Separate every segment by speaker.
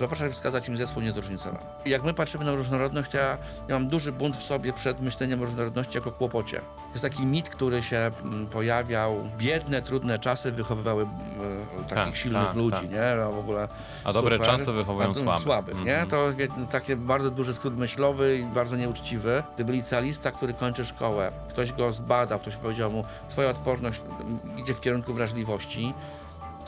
Speaker 1: Zapraszam wskazać im zespół niezróżnicowany. I Jak my patrzymy na różnorodność, to ja, ja mam duży bunt w sobie przed myśleniem o różnorodności jako kłopocie. Jest taki mit, który się mm, pojawiał. Biedne, trudne czasy wychowywały e, takich
Speaker 2: Tak,
Speaker 1: silnych
Speaker 2: tak,
Speaker 1: ludzi,
Speaker 2: tak.
Speaker 1: nie? No, w ogóle
Speaker 2: A dobre
Speaker 1: super.
Speaker 2: czasy wychowują
Speaker 1: A tu
Speaker 2: słabe.
Speaker 1: słabych. Nie?
Speaker 2: Mhm.
Speaker 1: To wie, taki bardzo duży skrót myślowy i bardzo nieuczciwy. Gdyby licealista, który kończy szkołę, ktoś go zbadał, ktoś powiedział mu, twoja odporność mm, idzie w kierunku wrażliwości,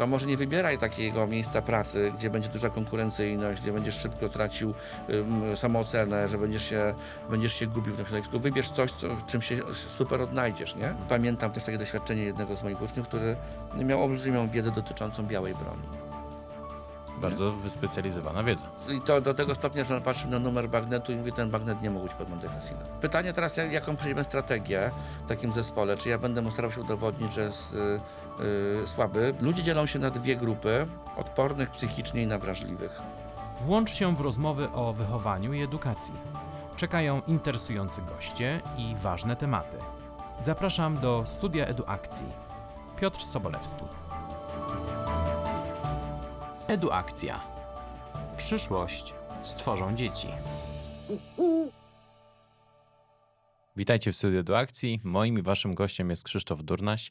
Speaker 1: to może nie wybieraj takiego miejsca pracy, gdzie będzie duża konkurencyjność, gdzie będziesz szybko tracił ym, samoocenę, że będziesz się, będziesz się gubił w tym środowisku. Wybierz coś, co, czym się super odnajdziesz, nie? Pamiętam też takie doświadczenie jednego z moich uczniów, który miał olbrzymią wiedzę dotyczącą białej broni.
Speaker 2: Bardzo wyspecjalizowana wiedza.
Speaker 1: I to do tego stopnia, że on patrzy na numer bagnetu i mówi, ten bagnet nie mógł być pod Monte Cassino. Pytanie teraz, jak- jaką przyjmiemy strategię w takim zespole? Czy ja będę mu starał się udowodnić, że jest y, y, słaby? Ludzie dzielą się na dwie grupy, odpornych psychicznie i na wrażliwych.
Speaker 3: Włącz się w rozmowy o wychowaniu i edukacji. Czekają interesujący goście i ważne tematy. Zapraszam do studia Eduakcji. Piotr Sobolewski. Eduakcja. Przyszłość stworzą dzieci.
Speaker 2: Witajcie w studiu do akcji. Moim i waszym gościem jest Krzysztof Durnaś,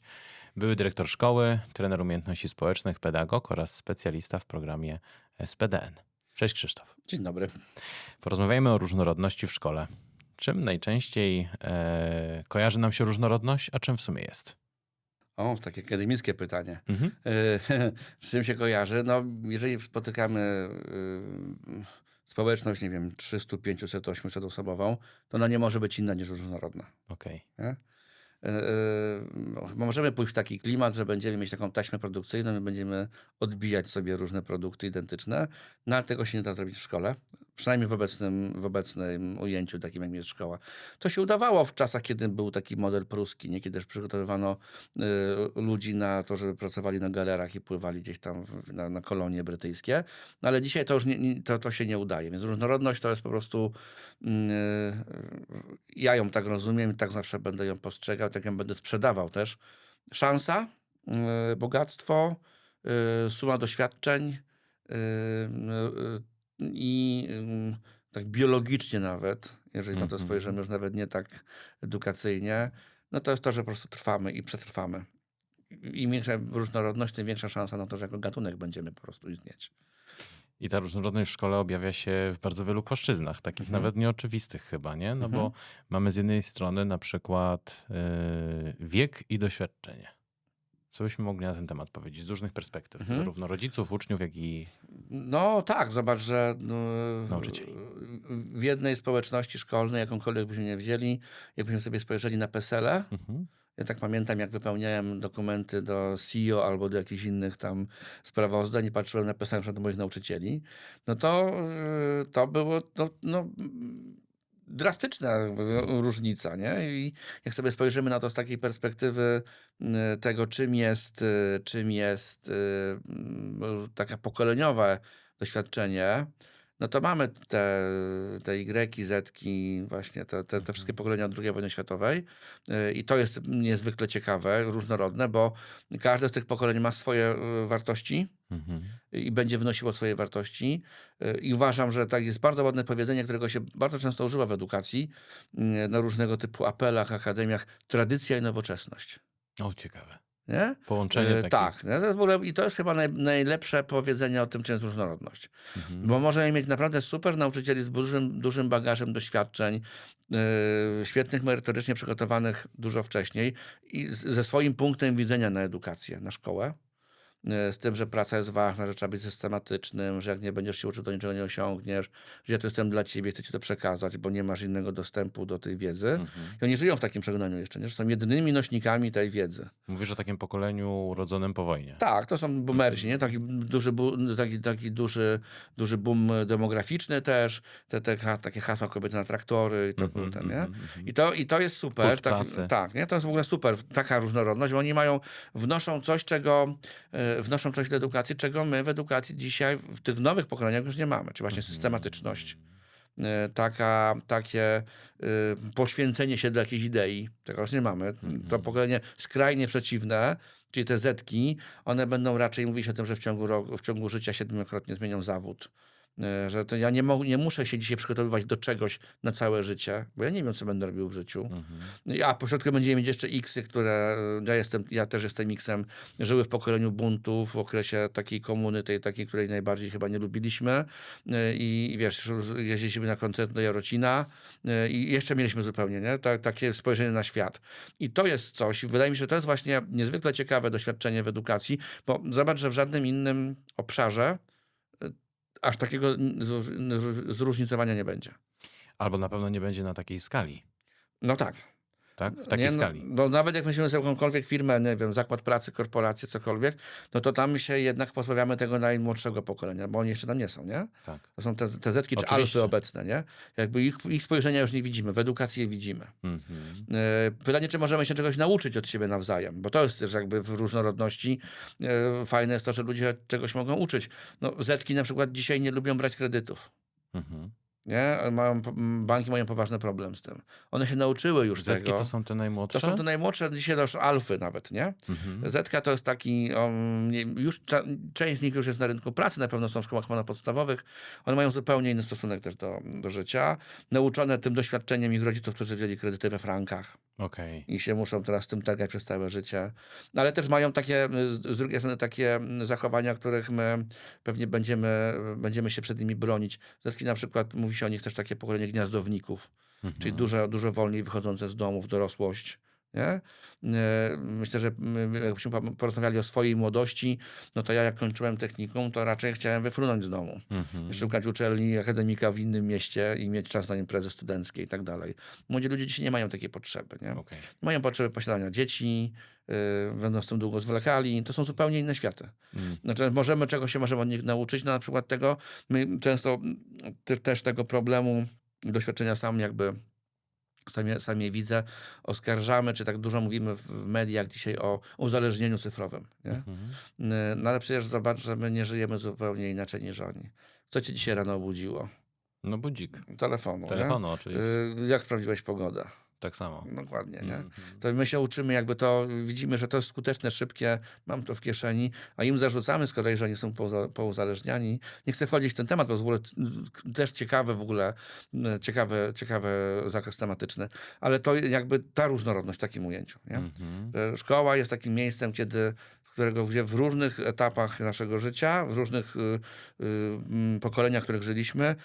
Speaker 2: były dyrektor szkoły, trener umiejętności społecznych, pedagog oraz specjalista w programie SPDN. Cześć Krzysztof.
Speaker 1: Dzień dobry.
Speaker 2: Porozmawiajmy o różnorodności w szkole. Czym najczęściej e, kojarzy nam się różnorodność, a czym w sumie jest?
Speaker 1: O, takie akademickie pytanie.
Speaker 2: Mhm.
Speaker 1: Y, Z czym się kojarzy? No, jeżeli spotykamy y, społeczność, nie wiem, 300, 500, 800 osobową, to ona nie może być inna niż różnorodna.
Speaker 2: Okej.
Speaker 1: Nie? Yy, możemy pójść w taki klimat, że będziemy mieć taką taśmę produkcyjną i będziemy odbijać sobie różne produkty identyczne, no ale tego się nie da zrobić w szkole, przynajmniej w obecnym, w obecnym ujęciu takim, jakim jest szkoła. To się udawało w czasach, kiedy był taki model pruski, nie? kiedy przygotowywano y, ludzi na to, żeby pracowali na galerach i pływali gdzieś tam w, na, na kolonie brytyjskie, no ale dzisiaj to już nie, nie, to, to się nie udaje, więc różnorodność to jest po prostu mm, ja ją tak rozumiem i tak zawsze będę ją postrzegał, tak ją będę sprzedawał też. Szansa, y, bogactwo, y, suma doświadczeń y, y, i tak biologicznie nawet, jeżeli na to
Speaker 2: Mhm.
Speaker 1: spojrzymy już nawet nie tak edukacyjnie, no to jest to, że po prostu trwamy i przetrwamy. Im większa różnorodność, tym większa szansa na to, że jako gatunek będziemy po prostu istnieć.
Speaker 2: I ta różnorodność w szkole objawia się w bardzo wielu płaszczyznach, takich
Speaker 1: Mhm.
Speaker 2: nawet nieoczywistych chyba, nie? No bo
Speaker 1: Mhm.
Speaker 2: mamy z jednej strony na przykład yy, wiek i doświadczenie. Co byśmy mogli na ten temat powiedzieć z różnych perspektyw,
Speaker 1: Mhm.
Speaker 2: zarówno rodziców, uczniów, jak i
Speaker 1: No tak, zobacz, że no,
Speaker 2: Nauczycieli.
Speaker 1: w jednej społeczności szkolnej, jakąkolwiek byśmy nie wzięli, jakbyśmy sobie spojrzeli na PESEL-e,
Speaker 2: mhm.
Speaker 1: ja tak pamiętam, jak wypełniałem dokumenty do CEO albo do jakichś innych tam sprawozdań i patrzyłem na PESEL przed moich nauczycieli, no to, y, to było no, no, drastyczna różnica, nie? I jak sobie spojrzymy na to z takiej perspektywy y, tego, czym jest, y, czym jest y, mm, taka pokoleniowe doświadczenie, no to mamy te, te Y, Zetki, właśnie te, te, te wszystkie pokolenia od II wojny światowej i to jest niezwykle ciekawe, różnorodne, bo każde z tych pokoleń ma swoje wartości,
Speaker 2: Mhm.
Speaker 1: i będzie wnosiło swoje wartości. Y, I uważam, że tak jest bardzo ładne powiedzenie, którego się bardzo często używa w edukacji, y, na różnego typu apelach, akademiach, tradycja i nowoczesność.
Speaker 2: O, ciekawe.
Speaker 1: Nie?
Speaker 2: Połączenie
Speaker 1: E,
Speaker 2: takie.
Speaker 1: tak, no to jest w ogóle, i to jest chyba naj, najlepsze powiedzenie o tym, czym jest różnorodność.
Speaker 2: Mhm.
Speaker 1: Bo możemy mieć naprawdę super nauczycieli z dużym, dużym bagażem doświadczeń, yy, świetnych merytorycznie przygotowanych dużo wcześniej i z, ze swoim punktem widzenia na edukację, na szkołę. Yy, Z tym, że praca jest ważna, że trzeba być systematycznym, że jak nie będziesz się uczył, to niczego nie osiągniesz, że ja to jestem dla ciebie, chcę ci to przekazać, bo nie masz innego dostępu do tej wiedzy.
Speaker 2: Mhm.
Speaker 1: I oni żyją w takim przekonaniu jeszcze, nie? że są jedynymi nośnikami tej wiedzy.
Speaker 2: Mówisz o takim pokoleniu urodzonym po wojnie.
Speaker 1: Tak, to są boomersi, nie? Taki duży, bu, taki, taki duży, duży boom demograficzny też, te, te takie hasła kobiety na traktory i to,
Speaker 2: Mhm,
Speaker 1: ten, nie?
Speaker 2: mhm, mhm.
Speaker 1: I to, I to jest super. Tak, tak, nie? To jest w ogóle super, taka różnorodność, bo oni mają, wnoszą coś, czego, e, wnoszą coś do edukacji, czego my w edukacji dzisiaj, w tych nowych pokoleniach już nie mamy, czyli właśnie
Speaker 2: Mhm.
Speaker 1: systematyczność. E, Taka, takie e, poświęcenie się dla jakiejś idei, tego już nie mamy.
Speaker 2: Mhm.
Speaker 1: To pokolenie skrajnie przeciwne, czyli te zetki, one będą raczej mówić o tym, że w ciągu, roku, w ciągu życia siedmiokrotnie zmienią zawód. E, Że to ja nie, mo- nie muszę się dzisiaj przygotowywać do czegoś na całe życie, bo ja nie wiem, co będę robił w życiu.
Speaker 2: Mhm.
Speaker 1: A pośrodku będziemy mieć jeszcze X-y, które e, ja jestem, ja też jestem X-em, żyły w pokoleniu buntu, w okresie takiej komuny, tej takiej, której najbardziej chyba nie lubiliśmy. E, I, wiesz, jeździliśmy na koncert do Jarocina i jeszcze mieliśmy zupełnie, nie? Ta, takie spojrzenie na świat. I to jest coś, wydaje mi się, że to jest właśnie niezwykle ciekawe doświadczenie w edukacji, bo zobacz, że w żadnym innym obszarze aż takiego zróż- zróżnicowania nie będzie.
Speaker 2: Albo na pewno nie będzie na takiej skali.
Speaker 1: No tak.
Speaker 2: Tak? W takiej
Speaker 1: nie,
Speaker 2: skali.
Speaker 1: No, no nawet jak weźmiemy sobie jakąkolwiek firmę, nie wiem, zakład pracy, korporację, cokolwiek, no to tam się jednak pozbawiamy tego najmłodszego pokolenia, bo oni jeszcze tam nie są, nie?
Speaker 2: Tak.
Speaker 1: To są te, te zetki czy alfy obecne, nie? Jakby ich, ich spojrzenia już nie widzimy, w edukacji je widzimy.
Speaker 2: Mhm.
Speaker 1: E, Pytanie, czy możemy się czegoś nauczyć od siebie nawzajem, bo to jest też jakby w różnorodności e, fajne jest to, że ludzie czegoś mogą uczyć. No, zetki na przykład dzisiaj nie lubią brać kredytów.
Speaker 2: Mhm.
Speaker 1: Nie? Mają, banki mają poważny problem z tym. One się nauczyły już
Speaker 2: Zetki
Speaker 1: tego.
Speaker 2: to są te najmłodsze?
Speaker 1: To są te najmłodsze, dzisiaj to już alfy nawet, nie?
Speaker 2: Mhm.
Speaker 1: Zetka to jest taki, um, już część z nich już jest na rynku pracy, na pewno są w szkołach ponadpodstawowych. One mają zupełnie inny stosunek też do, do życia. Nauczone tym doświadczeniem ich rodziców, którzy wzięli kredyty we frankach
Speaker 2: Okej.
Speaker 1: i się muszą teraz z tym targać przez całe życie. No, ale też mają takie, z z drugiej strony takie zachowania, których my pewnie będziemy, będziemy się przed nimi bronić. Zetki na przykład, mówi się o nich też takie pokolenie gniazdowników,
Speaker 2: Mhm.
Speaker 1: czyli dużo, dużo wolniej wychodzące z domu w dorosłość. Nie? E, Myślę, że my- jakbyśmy po- porozmawiali o swojej młodości, no to ja jak kończyłem technikum, to raczej chciałem wyfrunąć z domu.
Speaker 2: Mhm.
Speaker 1: Szukać uczelni, akademika w innym mieście i mieć czas na imprezy studenckie i tak dalej. Młodzi ludzie dzisiaj nie mają takiej potrzeby. Nie?
Speaker 2: Okej.
Speaker 1: Mają potrzeby posiadania dzieci, yy, będą z tym długo zwlekali. To są zupełnie inne światy.
Speaker 2: Mm.
Speaker 1: Znaczy, możemy czegoś się możemy od nich nauczyć, no na przykład tego, my często mm, te, też tego problemu, doświadczenia sam jakby sami, sami je widzę, oskarżamy, czy tak dużo mówimy w, mediach dzisiaj o uzależnieniu cyfrowym. Nie?
Speaker 2: Mhm.
Speaker 1: Yy, No ale przecież zobacz, że my nie żyjemy zupełnie inaczej niż oni. Co cię dzisiaj rano obudziło?
Speaker 2: No budzik.
Speaker 1: Telefonu.
Speaker 2: Telefonu
Speaker 1: Nie?
Speaker 2: oczywiście.
Speaker 1: Yy, jak sprawdziłeś pogodę?
Speaker 2: Tak samo.
Speaker 1: Dokładnie, nie?
Speaker 2: Mhm.
Speaker 1: To my się uczymy, jakby to widzimy, że to jest skuteczne, szybkie, mam to w kieszeni, a im zarzucamy z kolei, że oni są pouza- pouzależniani. Nie chcę wchodzić w ten temat, bo w ogóle też ciekawy w ogóle, ciekawy, ciekawy zakres tematyczny, ale to jakby ta różnorodność w takim ujęciu, nie?
Speaker 2: Mhm.
Speaker 1: Że Szkoła jest takim miejscem, kiedy w którego gdzie w różnych etapach naszego życia, w różnych y, y, mm, pokoleniach, w których żyliśmy,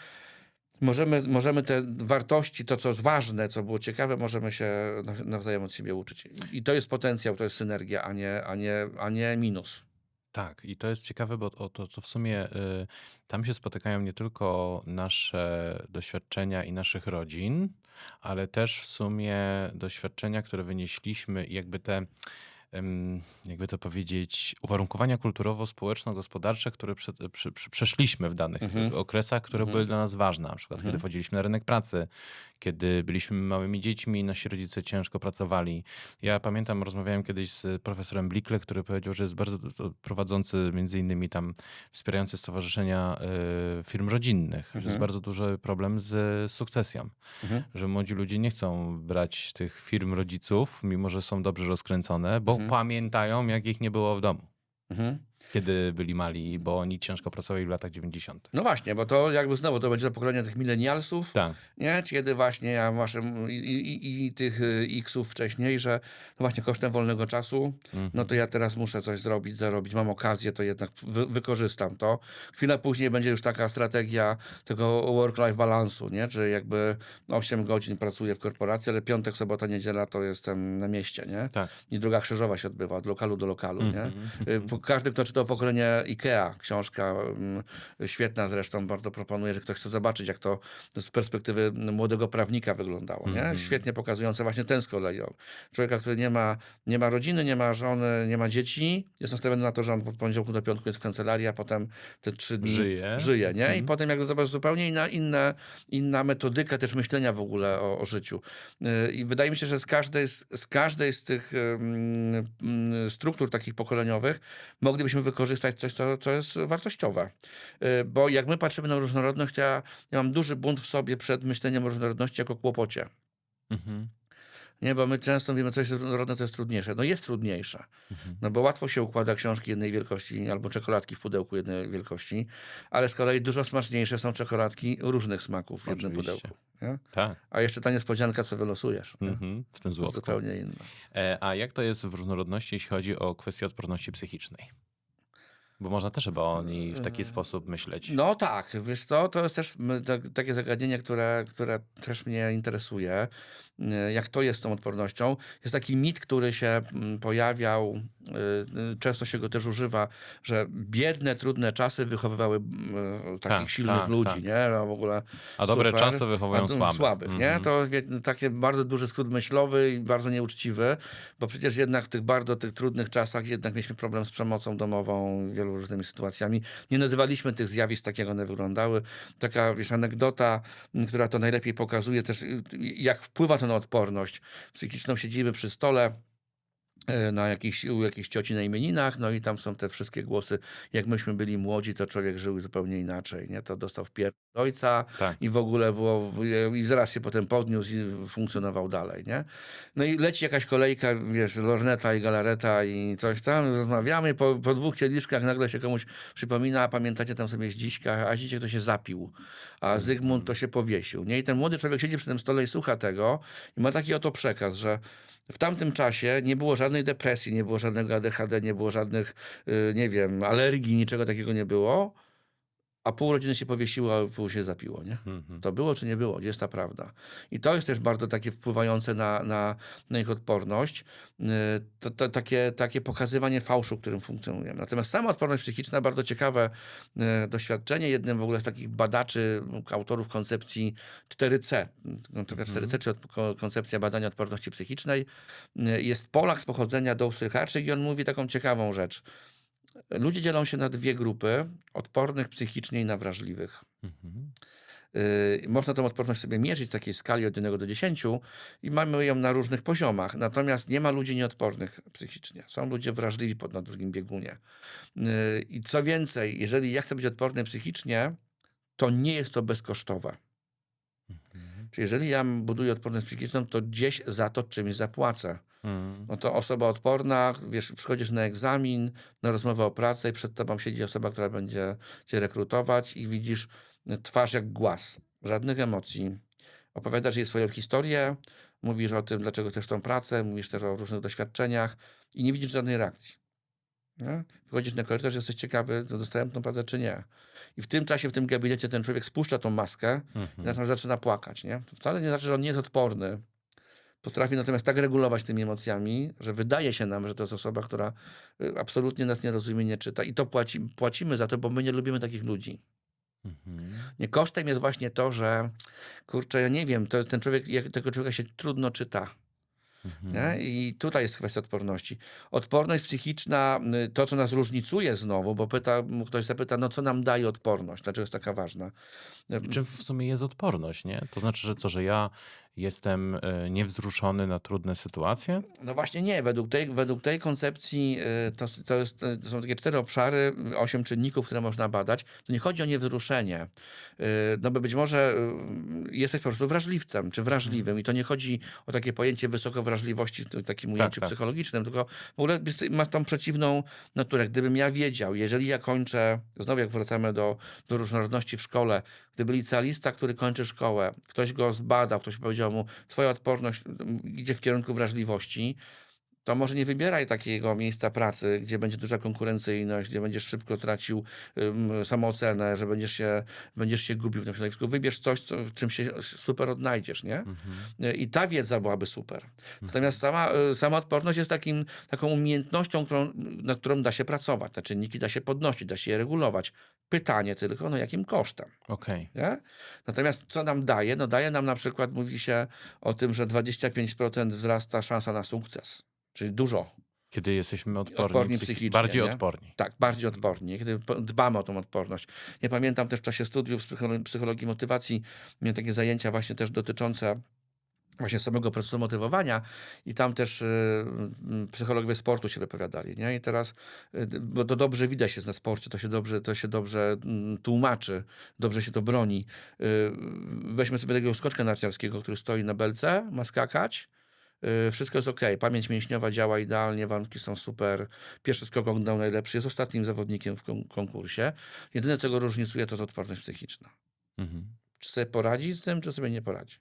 Speaker 1: możemy, możemy te wartości, to co jest ważne, co było ciekawe, możemy się naw- nawzajem od siebie uczyć. I to jest potencjał, to jest synergia, a nie, a nie, a nie minus.
Speaker 2: Tak, i to jest ciekawe, bo o to, co w sumie y, tam się spotykają nie tylko nasze doświadczenia i naszych rodzin, ale też w sumie doświadczenia, które wynieśliśmy i jakby te, jakby to powiedzieć, uwarunkowania kulturowo-społeczno-gospodarcze, które prze, przy, przy, przeszliśmy w danych
Speaker 1: Mhm.
Speaker 2: okresach, które
Speaker 1: Mhm.
Speaker 2: były dla nas ważne. Na przykład,
Speaker 1: Mhm.
Speaker 2: kiedy wchodziliśmy na rynek pracy, kiedy byliśmy małymi dziećmi, nasi rodzice ciężko pracowali. Ja pamiętam, rozmawiałem kiedyś z profesorem Blikle, który powiedział, że jest bardzo prowadzący między innymi tam wspierający stowarzyszenia y, firm rodzinnych, że jest
Speaker 1: Mhm.
Speaker 2: bardzo duży problem z sukcesją,
Speaker 1: Mhm.
Speaker 2: że młodzi ludzie nie chcą brać tych firm rodziców, mimo że są dobrze rozkręcone, bo. Pamiętają, jak ich nie było w domu.
Speaker 1: Mhm.
Speaker 2: Kiedy byli mali, bo oni ciężko pracowali w latach 90.
Speaker 1: No właśnie, bo to jakby znowu to będzie to pokolenie tych milenialsów,
Speaker 2: Tak.
Speaker 1: nie? Kiedy właśnie ja waszym i, i, i tych y, X-ów wcześniej, że no właśnie kosztem wolnego czasu,
Speaker 2: Mhm.
Speaker 1: no to ja teraz muszę coś zrobić, zarobić, mam okazję, to jednak wy, wykorzystam to. Chwilę później będzie już taka strategia tego work-life balansu, nie? Że jakby 8 godzin pracuję w korporacji, ale piątek, sobota, niedziela to jestem na mieście, nie?
Speaker 2: Tak.
Speaker 1: I druga krzyżowa się odbywa, od lokalu do lokalu, nie?
Speaker 2: Mhm.
Speaker 1: Y, po- Każdy, kto czytał pokolenie IKEA, książka mm, świetna zresztą, bardzo proponuję, że ktoś chce zobaczyć, jak to z perspektywy młodego prawnika wyglądało?
Speaker 2: Mhm.
Speaker 1: Świetnie pokazujące właśnie ten z kolei. Człowieka, który nie ma, nie ma rodziny, nie ma żony, nie ma dzieci, jest nastawiony na to, że on od poniedziałku do piątku jest w kancelarii, a potem te trzy dni
Speaker 2: Żyje.
Speaker 1: żyje nie? I
Speaker 2: Mhm.
Speaker 1: potem jak zobacz, zupełnie inna, inna, inna metodyka też myślenia w ogóle o, o życiu. Y, I wydaje mi się, że z każdej z, każdej z tych struktur takich pokoleniowych moglibyśmy wykorzystać coś, co, co jest wartościowe. Y, Bo jak my patrzymy na różnorodność, to ja, ja mam duży bunt w sobie przed myśleniem o różnorodności jako kłopocie.
Speaker 2: Mhm.
Speaker 1: Nie, bo my często mówimy, coś różnorodne to jest trudniejsze. No jest trudniejsze.
Speaker 2: Mhm.
Speaker 1: No bo łatwo się układa książki jednej wielkości albo czekoladki w pudełku jednej wielkości, ale z kolei dużo smaczniejsze są czekoladki różnych smaków w jednym
Speaker 2: Oczywiście.
Speaker 1: pudełku. Nie?
Speaker 2: Tak,
Speaker 1: A jeszcze ta niespodzianka, co wylosujesz.
Speaker 2: mhm. w tym
Speaker 1: To jest
Speaker 2: złotku.
Speaker 1: zupełnie inna.
Speaker 2: E, A jak to jest w różnorodności, jeśli chodzi o kwestię odporności psychicznej? Bo można też chyba o niej w taki sposób myśleć.
Speaker 1: No tak, wiesz co, to jest też tak- takie zagadnienie, które, które też mnie interesuje. Y, Jak to jest z tą odpornością? Jest taki mit, który się pojawiał, często się go też używa, że biedne, trudne czasy wychowywały mm, takich
Speaker 2: Tak,
Speaker 1: silnych
Speaker 2: tak,
Speaker 1: ludzi,
Speaker 2: tak.
Speaker 1: nie? No, w ogóle
Speaker 2: A dobre
Speaker 1: super,
Speaker 2: czasy wychowują
Speaker 1: a, no,
Speaker 2: słabe.
Speaker 1: słabych. Nie?
Speaker 2: Mhm.
Speaker 1: To wie, takie bardzo duży skrót myślowy i bardzo nieuczciwy, bo przecież jednak w tych bardzo tych trudnych czasach jednak mieliśmy problem z przemocą domową, wielu różnymi sytuacjami. Nie nazywaliśmy tych zjawisk tak, jak one wyglądały. Taka wiesz, anegdota, która to najlepiej pokazuje też, y, jak wpływa to na odporność psychiczną. Siedzimy przy stole, na jakiejś, u jakiejś cioci na imieninach, no i tam są te wszystkie głosy, jak myśmy byli młodzi, to człowiek żył zupełnie inaczej, nie? To dostał od ojca
Speaker 2: Tak.
Speaker 1: i w ogóle było, i zaraz się potem podniósł i funkcjonował dalej, nie? No i leci jakaś kolejka, wiesz, lorneta i galareta i coś tam, rozmawiamy, po, po dwóch kieliszkach nagle się komuś przypomina, a pamiętacie tam sobie z dziśka, a dzieciak to się zapił, a Zygmunt to się powiesił, nie? I ten młody człowiek siedzi przy tym stole i słucha tego i ma taki oto przekaz, że w tamtym czasie nie było żadnej depresji, nie było żadnego ADHD, nie było żadnych, y, nie wiem, alergii, niczego takiego nie było, a pół rodziny się powiesiło, a pół się zapiło, nie?
Speaker 2: Mhm.
Speaker 1: To było czy nie było? Gdzie jest ta prawda? I to jest też bardzo takie wpływające na, na, na ich odporność. Yy, To, to, takie, takie pokazywanie fałszu, którym funkcjonujemy. Natomiast sama odporność psychiczna, bardzo ciekawe yy, doświadczenie. Jednym w ogóle z takich badaczy, autorów koncepcji 4C, natomiast 4C, czy od, ko- koncepcja badania odporności psychicznej, yy, jest Polak z pochodzenia do psychiatrzy i on mówi taką ciekawą rzecz. Ludzie dzielą się na dwie grupy, odpornych psychicznie i na wrażliwych.
Speaker 2: Mhm.
Speaker 1: Yy, można tą odporność sobie mierzyć w takiej skali od 1 do 10 i mamy ją na różnych poziomach. Natomiast nie ma ludzi nieodpornych psychicznie. Są ludzie wrażliwi pod, na drugim biegunie. Yy, I co więcej, jeżeli ja chcę być odporny psychicznie, to nie jest to bezkosztowe.
Speaker 2: Mhm.
Speaker 1: Czyli jeżeli ja buduję odporność psychiczną, to gdzieś za to czymś zapłacę.
Speaker 2: Mhm.
Speaker 1: No to osoba odporna, wiesz, przychodzisz na egzamin, na rozmowę o pracę i przed tobą siedzi osoba, która będzie cię rekrutować i widzisz twarz jak głaz, żadnych emocji. Opowiadasz jej swoją historię, mówisz o tym, dlaczego chcesz tą pracę, mówisz też o różnych doświadczeniach i nie widzisz żadnej reakcji. Nie? Wchodzisz na korytarz, jesteś ciekawy, dostałem tą pracę czy nie. I w tym czasie, w tym gabinecie ten człowiek spuszcza tą maskę i
Speaker 2: Mhm.
Speaker 1: natomiast zaczyna płakać. Nie? To wcale nie znaczy, że on nie jest odporny. Potrafi natomiast tak regulować tymi emocjami, że wydaje się nam, że to jest osoba, która y, absolutnie nas nie rozumie, nie czyta. I to płaci, płacimy za to, bo my nie lubimy takich ludzi.
Speaker 2: Mhm.
Speaker 1: Nie kosztem jest właśnie to, że kurczę, ja nie wiem, to, ten człowiek, jak tego człowieka się trudno czyta.
Speaker 2: Mhm.
Speaker 1: I tutaj jest kwestia odporności. Odporność psychiczna, y, to co nas różnicuje znowu, bo pyta, ktoś zapyta, no co nam daje odporność, dlaczego jest taka ważna.
Speaker 2: Czym w sumie jest odporność, nie? To znaczy, że co, że ja jestem e, niewzruszony na trudne sytuacje?
Speaker 1: No właśnie nie. Według tej, według tej koncepcji y, to, to, jest, to są takie cztery obszary, osiem czynników, które można badać. To nie chodzi o niewzruszenie. No bo być może jesteś po prostu wrażliwcem, czy wrażliwym i to nie chodzi o takie pojęcie wysokowrażliwości w takim ujęciu
Speaker 2: tak.
Speaker 1: psychologicznym, tylko w ogóle masz tą przeciwną naturę. Gdybym ja wiedział, jeżeli ja kończę, znowu jak wracamy do, do różnorodności w szkole, gdyby licealista, który kończy szkołę, ktoś go zbadał, ktoś powiedział mu, twoja odporność mm, idzie w kierunku wrażliwości, to może nie wybieraj takiego miejsca pracy, gdzie będzie duża konkurencyjność, gdzie będziesz szybko tracił ym, samoocenę, że będziesz się, będziesz się gubił w tym środowisku. Wybierz coś, co, w czym się super odnajdziesz, nie? Y, I ta wiedza byłaby super. Natomiast sama, y, sama odporność jest takim, taką umiejętnością, którą, nad którą da się pracować. Te czynniki da się podnosić, da się je regulować. Pytanie tylko, no jakim kosztem?
Speaker 2: Okej.
Speaker 1: Nie? Natomiast co nam daje? No daje nam na przykład, mówi się o tym, że 25% wzrasta szansa na sukces. Czyli dużo.
Speaker 2: Kiedy jesteśmy odporni,
Speaker 1: Odporni
Speaker 2: psychi-
Speaker 1: psychicznie,
Speaker 2: bardziej
Speaker 1: nie?
Speaker 2: odporni.
Speaker 1: Tak, bardziej odporni, kiedy dbamy o tą odporność. Nie pamiętam też w czasie studiów psychologii motywacji, miałem takie zajęcia właśnie też dotyczące właśnie samego procesu motywowania i tam też y, y, psychologowie sportu się wypowiadali, nie? I teraz, y, bo to dobrze widać jest na sporcie, to się dobrze, to się dobrze mm, tłumaczy, dobrze się to broni. Y, weźmy sobie takiego skoczka narciarskiego, który stoi na belce, ma skakać, y, wszystko jest ok, pamięć mięśniowa działa idealnie, warunki są super, pierwszy skok oddał najlepszy, jest ostatnim zawodnikiem w kon- konkursie. Jedyne, co go różnicuje, to, to odporność psychiczna.
Speaker 2: Mhm.
Speaker 1: Czy sobie poradzi z tym, czy sobie nie poradzi.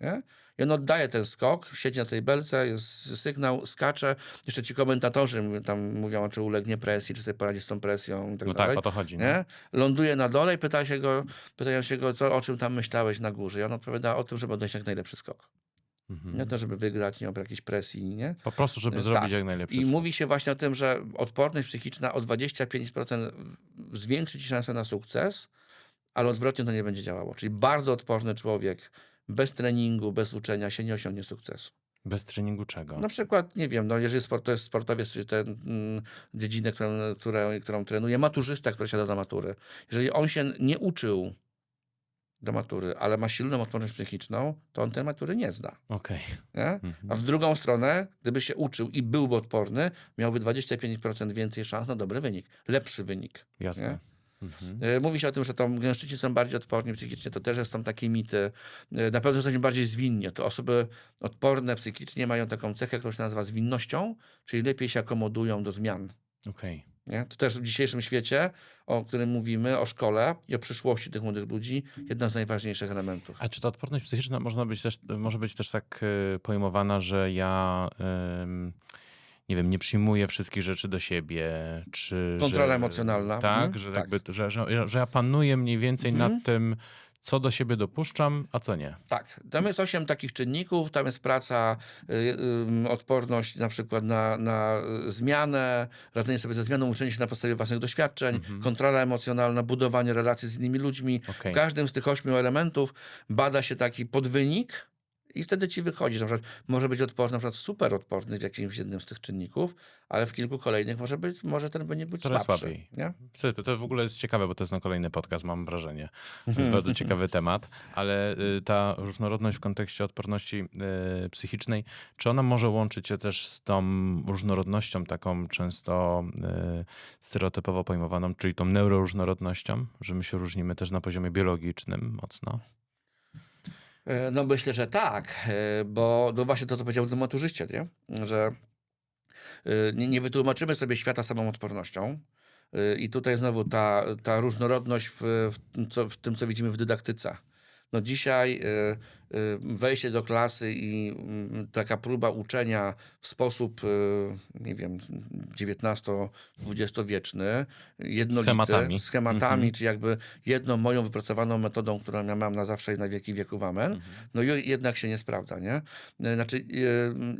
Speaker 1: Nie? I on oddaje ten skok, siedzi na tej belce, jest sygnał, skacze. Jeszcze ci komentatorzy tam mówią, czy ulegnie presji, czy sobie poradzi z tą presją i tak
Speaker 2: No
Speaker 1: dalej.
Speaker 2: tak, o to chodzi. No.
Speaker 1: Nie? Ląduje na dole i pyta się go, pytają się go, co, o czym tam myślałeś na górze. I on odpowiada o tym, żeby odnieść jak najlepszy skok.
Speaker 2: Mhm.
Speaker 1: Nie to, żeby wygrać, nie o jakiejś presji, nie?
Speaker 2: Po prostu, żeby
Speaker 1: E,
Speaker 2: zrobić
Speaker 1: tak.
Speaker 2: jak najlepszy
Speaker 1: I mówi się właśnie o tym, że odporność psychiczna o 25% zwiększy ci szansę na sukces, ale odwrotnie to nie będzie działało. Czyli bardzo odporny człowiek bez treningu, bez uczenia się nie osiągnie sukcesu.
Speaker 2: Bez treningu czego?
Speaker 1: Na przykład, nie wiem, no jeżeli sport, to jest sportowiec, czyli ten mm, dziedzinę, którą, którą, którą trenuje, maturzysta, który siada do matury. Jeżeli on się nie uczył do matury, ale ma silną odporność psychiczną, to on tej matury nie zda.
Speaker 2: Okej.
Speaker 1: Nie?
Speaker 2: Mhm.
Speaker 1: A w drugą stronę, gdyby się uczył i byłby odporny, miałby 25% więcej szans na dobry wynik, lepszy wynik.
Speaker 2: Jasne.
Speaker 1: Nie?
Speaker 2: Mhm.
Speaker 1: E, Mówi się o tym, że to gęszczyci są bardziej odporni psychicznie, to też jest tam takie mity. E, Na pewno jesteśmy bardziej zwinni. To osoby odporne psychicznie mają taką cechę, którą się nazywa zwinnością, czyli lepiej się akomodują do zmian.
Speaker 2: Okej.
Speaker 1: Nie? To też w dzisiejszym świecie, o którym mówimy, o szkole i o przyszłości tych młodych ludzi, jedna z najważniejszych elementów.
Speaker 2: A czy ta odporność psychiczna można być też, może być też tak e, pojmowana, że ja nie wiem, nie przyjmuję wszystkich rzeczy do siebie, czy...
Speaker 1: Kontrola
Speaker 2: że,
Speaker 1: emocjonalna.
Speaker 2: Tak,
Speaker 1: Mhm.
Speaker 2: że,
Speaker 1: Tak.
Speaker 2: Jakby, że, że, że ja panuję mniej więcej
Speaker 1: Mhm.
Speaker 2: nad tym, co do siebie dopuszczam, a co nie.
Speaker 1: Tak, tam jest osiem takich czynników, tam jest praca, y, y, odporność na przykład na, na y, zmianę, radzenie sobie ze zmianą, uczenie się na podstawie własnych doświadczeń,
Speaker 2: Mhm.
Speaker 1: kontrola emocjonalna, budowanie relacji z innymi ludźmi.
Speaker 2: Okej.
Speaker 1: W każdym z tych ośmiu elementów bada się taki podwynik i wtedy ci wychodzi, że na przykład może być odporny, na przykład super odporny w jakimś jednym z tych czynników, ale w kilku kolejnych może, być, może ten wynik być
Speaker 2: Coraz
Speaker 1: słabszy.
Speaker 2: słabiej.
Speaker 1: Nie?
Speaker 2: To, w ogóle jest ciekawe, bo to jest na kolejny podcast, mam wrażenie. To jest bardzo ciekawy temat, ale y, ta różnorodność w kontekście odporności y, psychicznej, czy ona może łączyć się też z tą różnorodnością taką często y, stereotypowo pojmowaną, czyli tą neuroróżnorodnością, że my się różnimy też na poziomie biologicznym mocno?
Speaker 1: E, No myślę, że tak, e, bo no właśnie to, co powiedział tym maturzyście, nie? że e, nie, nie wytłumaczymy sobie świata samą odpornością. I tutaj znowu ta, ta różnorodność w, w, co, w tym, co widzimy w dydaktyce. No dzisiaj e, e, wejście do klasy i mm, taka próba uczenia w sposób, e, nie wiem, XIX-XX wieczny, jednolity,
Speaker 2: Schematami.
Speaker 1: schematami
Speaker 2: Mhm.
Speaker 1: czy jakby jedną moją wypracowaną metodą, którą ja mam na zawsze i na wieki wieków amen, no i jednak się nie sprawdza, nie? Znaczy,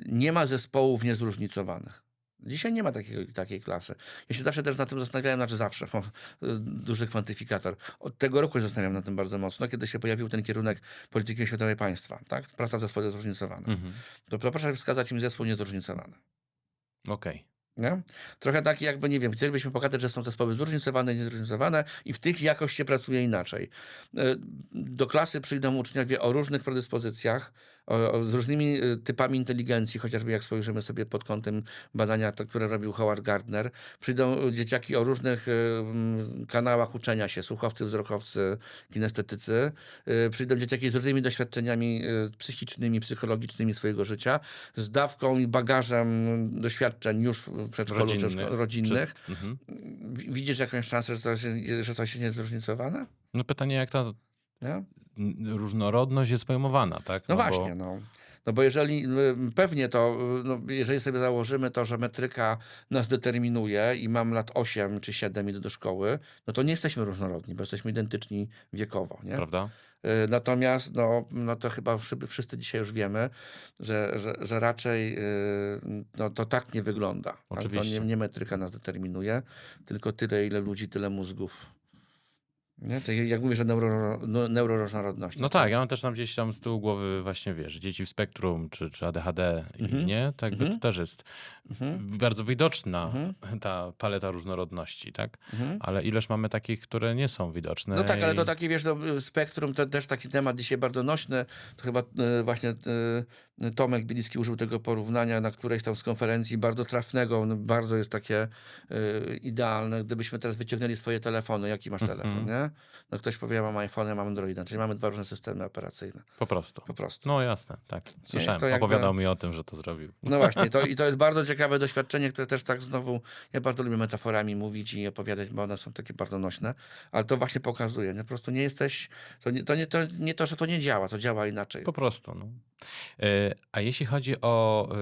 Speaker 1: nie ma zespołów niezróżnicowanych. Dzisiaj nie ma takiej, takiej klasy. Ja się zawsze też na tym zastanawiałem, znaczy zawsze, e, duży kwantyfikator. Od tego roku się zastanawiam na tym bardzo mocno, kiedy się pojawił ten kierunek polityki światowej państwa, tak? Praca w zespole zróżnicowanym.
Speaker 2: Mhm.
Speaker 1: To proszę wskazać im zespół niezróżnicowany.
Speaker 2: Okej.
Speaker 1: Nie? Trochę taki jakby, nie wiem, chcielibyśmy pokazać, że są zespoły zróżnicowane niezróżnicowane i w tych jakoś się pracuje inaczej. E, Do klasy przyjdą uczniowie o różnych predyspozycjach, o, o, z różnymi e, typami inteligencji, chociażby jak spojrzymy sobie pod kątem badania, to, które robił Howard Gardner. Przyjdą dzieciaki o różnych e, kanałach uczenia się, słuchowcy, wzrokowcy, kinestetycy. Przyjdą dzieciaki z różnymi doświadczeniami psychicznymi, psychologicznymi swojego życia, z dawką i bagażem doświadczeń już przedszkolu,
Speaker 2: Rodzinnych.
Speaker 1: rodzinnych.
Speaker 2: Czy- Mhm.
Speaker 1: Wi- Widzisz jakąś szansę, że coś, że coś jest zróżnicowane?
Speaker 2: No pytanie, jak ta
Speaker 1: Nie?
Speaker 2: n- różnorodność jest pojmowana, tak?
Speaker 1: No,
Speaker 2: bo-
Speaker 1: właśnie, no. No bo jeżeli pewnie to, no, jeżeli sobie założymy to, że metryka nas determinuje i mam lat 8 czy 7 idę do szkoły, no to nie jesteśmy różnorodni, bo jesteśmy identyczni wiekowo, nie?
Speaker 2: Prawda?
Speaker 1: Y, Natomiast no, no to chyba wszyscy, dzisiaj już wiemy, że, że, że raczej y, no, to tak nie wygląda. Tak? To
Speaker 2: Oczywiście.
Speaker 1: nie, nie metryka nas determinuje, tylko tyle, ile ludzi, tyle mózgów. Nie? Tak jak mówię, że neuro, no.
Speaker 2: No tak, ja mam też tam gdzieś tam z tyłu głowy właśnie, wiesz, dzieci w spektrum, czy, czy ADHD, i
Speaker 1: Mhm.
Speaker 2: nie? Tak
Speaker 1: Mhm.
Speaker 2: to też jest
Speaker 1: Mhm.
Speaker 2: bardzo widoczna
Speaker 1: Mhm.
Speaker 2: ta paleta różnorodności, tak?
Speaker 1: Mhm.
Speaker 2: Ale ileż mamy takich, które nie są widoczne.
Speaker 1: No tak, ale to
Speaker 2: i-
Speaker 1: taki, wiesz, no, spektrum to też taki temat dzisiaj bardzo nośny. To chyba e, właśnie e, Tomek Bilicki użył tego porównania na którejś tam z konferencji, bardzo trafnego, no, bardzo jest takie e, idealne. Gdybyśmy teraz wyciągnęli swoje telefony, jaki masz telefon,
Speaker 2: Mhm.
Speaker 1: nie? Nie? No ktoś powie, ja mam iPhone, ja mam Androida, czyli mamy dwa różne systemy operacyjne,
Speaker 2: Po prostu.
Speaker 1: po prostu.
Speaker 2: No jasne, tak. Słyszałem.
Speaker 1: jakby-
Speaker 2: Opowiadał mi o tym, że to zrobił.
Speaker 1: No właśnie, to, i to jest bardzo ciekawe doświadczenie, które też tak znowu, ja bardzo lubię metaforami mówić i opowiadać, bo one są takie bardzo nośne, ale to właśnie pokazuje, nie? po prostu nie jesteś, to nie to, nie, to nie to, że to nie działa, to działa inaczej.
Speaker 2: Po prostu. No. E, A jeśli chodzi o e,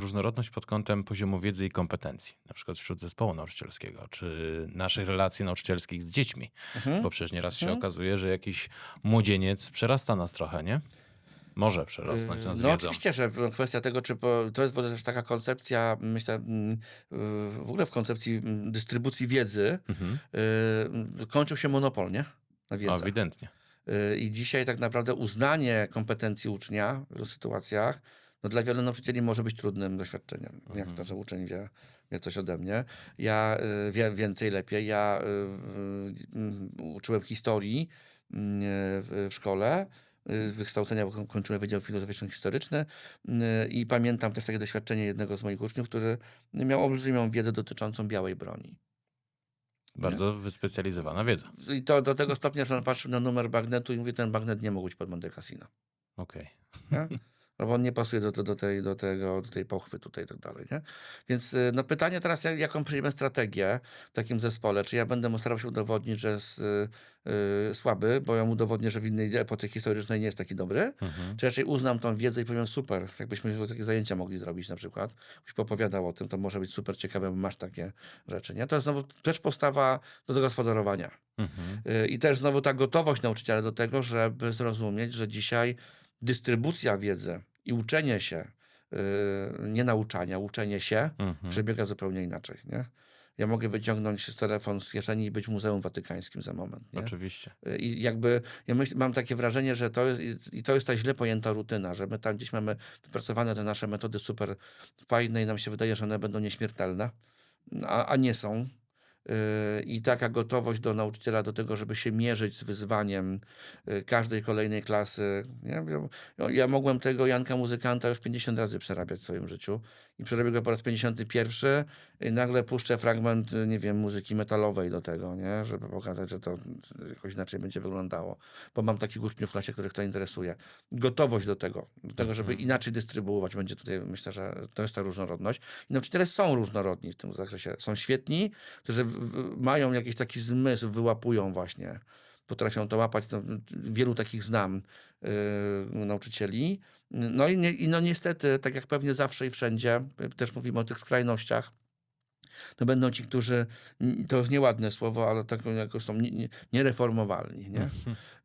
Speaker 2: różnorodność pod kątem poziomu wiedzy i kompetencji, na przykład wśród zespołu nauczycielskiego, czy naszych relacji nauczycielskich z dziećmi,
Speaker 1: Mhm.
Speaker 2: bo przecież nieraz się
Speaker 1: Mhm.
Speaker 2: okazuje, że jakiś młodzieniec przerasta nas trochę, nie? Może przerosnąć nas
Speaker 1: No
Speaker 2: wiedzą.
Speaker 1: oczywiście, że kwestia tego, czy po, to jest w ogóle też taka koncepcja, myślę, w ogóle w koncepcji dystrybucji wiedzy
Speaker 2: Mhm.
Speaker 1: kończył się monopol, nie? Na wiedzę.
Speaker 2: ewidentnie.
Speaker 1: Y, I dzisiaj tak naprawdę uznanie kompetencji ucznia w wielu sytuacjach, no dla wielu nauczycieli może być trudnym doświadczeniem. Jak
Speaker 2: Mhm.
Speaker 1: to, że uczeń wie, wie coś ode mnie. Ja y, wiem więcej, lepiej. Ja y, uczyłem historii w, w szkole. Z wykształcenia bo kończyłem Wydział Filozoficzno-Historyczny i pamiętam też takie doświadczenie jednego z moich uczniów, który miał olbrzymią wiedzę dotyczącą białej broni.
Speaker 2: Bardzo wyspecjalizowana wiedza.
Speaker 1: I to do tego stopnia, że on patrzył na numer bagnetu i mówi, ten bagnet nie mógł być pod Monte Cassino.
Speaker 2: Okej.
Speaker 1: Nie? No bo on nie pasuje do, do, do, tej, do, tego, do tej pochwy tutaj i tak dalej. Nie? Więc y, no pytanie teraz, jak- jaką przyjmę strategię w takim zespole? Czy ja będę mu starał się udowodnić, że jest y, y, słaby, bo ja mu udowodnię, że w innej epoce historycznej nie jest taki dobry?
Speaker 2: Mhm.
Speaker 1: Czy raczej uznam tą wiedzę i powiem super, jakbyśmy takie zajęcia mogli zrobić na przykład, byś popowiadał o tym, to może być super ciekawe, bo masz takie rzeczy. Nie? To jest znowu też postawa do zagospodarowania.
Speaker 2: Mhm.
Speaker 1: I też znowu ta gotowość nauczyciela do tego, żeby zrozumieć, że dzisiaj dystrybucja wiedzy i uczenie się, y, nie nauczania, uczenie się
Speaker 2: Mhm.
Speaker 1: przebiega zupełnie inaczej. Nie? Ja mogę wyciągnąć telefon z kieszeni i być w Muzeum Watykańskim za moment. Nie?
Speaker 2: Oczywiście.
Speaker 1: Y, I jakby ja myśl, mam takie wrażenie, że to jest, i to jest ta źle pojęta rutyna, że my tam gdzieś mamy wypracowane te nasze metody super fajne i nam się wydaje, że one będą nieśmiertelne, a, a nie są. Y, I taka gotowość do nauczyciela do tego, żeby się mierzyć z wyzwaniem y, każdej kolejnej klasy. Nie? Ja, ja mogłem tego Janka muzykanta już 50 razy przerabiać w swoim życiu i przerobię go po raz 51 i nagle puszczę fragment, y, nie wiem, muzyki metalowej do tego, nie? żeby pokazać, że to jakoś inaczej będzie wyglądało. Bo mam takich uczniów w klasie, których to interesuje. Gotowość do tego, do tego, żeby inaczej dystrybuować będzie tutaj, myślę, że to jest ta różnorodność. I nauczyciele są różnorodni w tym zakresie. Są świetni, którzy mają jakiś taki zmysł, wyłapują właśnie potrafią to łapać. To, wielu takich znam yy, nauczycieli. No i, nie, i no niestety, tak jak pewnie zawsze i wszędzie, też mówimy o tych skrajnościach, to będą ci, którzy, to jest nieładne słowo, ale tak jako są nie- nie- niereformowalni. Nie?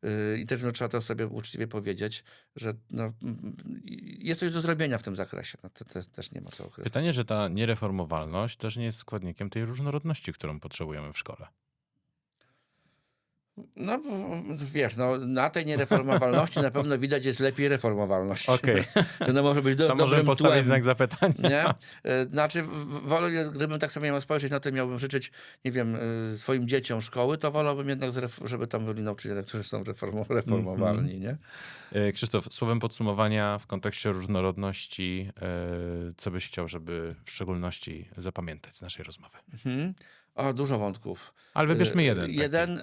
Speaker 1: Y, I też no, trzeba to sobie uczciwie powiedzieć, że no, jest coś do zrobienia w tym zakresie. No, to, to też nie ma co ukrywać.
Speaker 2: Pytanie, że ta niereformowalność też nie jest składnikiem tej różnorodności, którą potrzebujemy w szkole.
Speaker 1: No wiesz, no, na tej niereformowalności na pewno widać jest lepiej reformowalność.
Speaker 2: Okej,
Speaker 1: No może być do,
Speaker 2: to możemy
Speaker 1: dobrym tłem.
Speaker 2: znak zapytania.
Speaker 1: Nie? E, Znaczy, wolę, gdybym tak sobie miał spojrzeć na to, miałbym życzyć, nie wiem, e, swoim dzieciom szkoły, to wolałbym jednak, żeby tam byli nauczyciele, którzy są reformo- reformowalni, nie?
Speaker 2: E, Krzysztof, słowem podsumowania w kontekście różnorodności, co byś chciał, żeby w szczególności zapamiętać z naszej rozmowy?
Speaker 1: Mhm. O, dużo wątków.
Speaker 2: Ale wybierzmy jeden, taki,
Speaker 1: Jeden, e,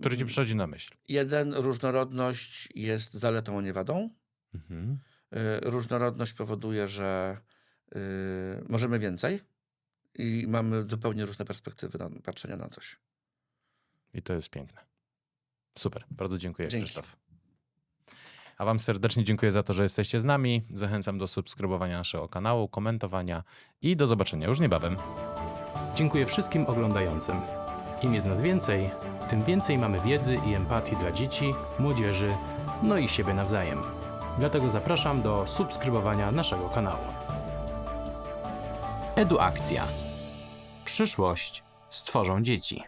Speaker 2: który ci przychodzi na myśl.
Speaker 1: jeden, różnorodność jest zaletą, a nie wadą.
Speaker 2: Mhm.
Speaker 1: E, Różnorodność powoduje, że możemy więcej i mamy zupełnie różne perspektywy na, patrzenia na coś.
Speaker 2: I to jest piękne. Super, bardzo dziękuję
Speaker 1: Dzięki.
Speaker 2: Krzysztof. A Wam serdecznie dziękuję za to, że jesteście z nami. Zachęcam do subskrybowania naszego kanału, komentowania i do zobaczenia już niebawem.
Speaker 3: Dziękuję wszystkim oglądającym. Im jest nas więcej, tym więcej mamy wiedzy i empatii dla dzieci, młodzieży, no i siebie nawzajem. Dlatego zapraszam do subskrybowania naszego kanału. Eduakcja. Przyszłość stworzą dzieci.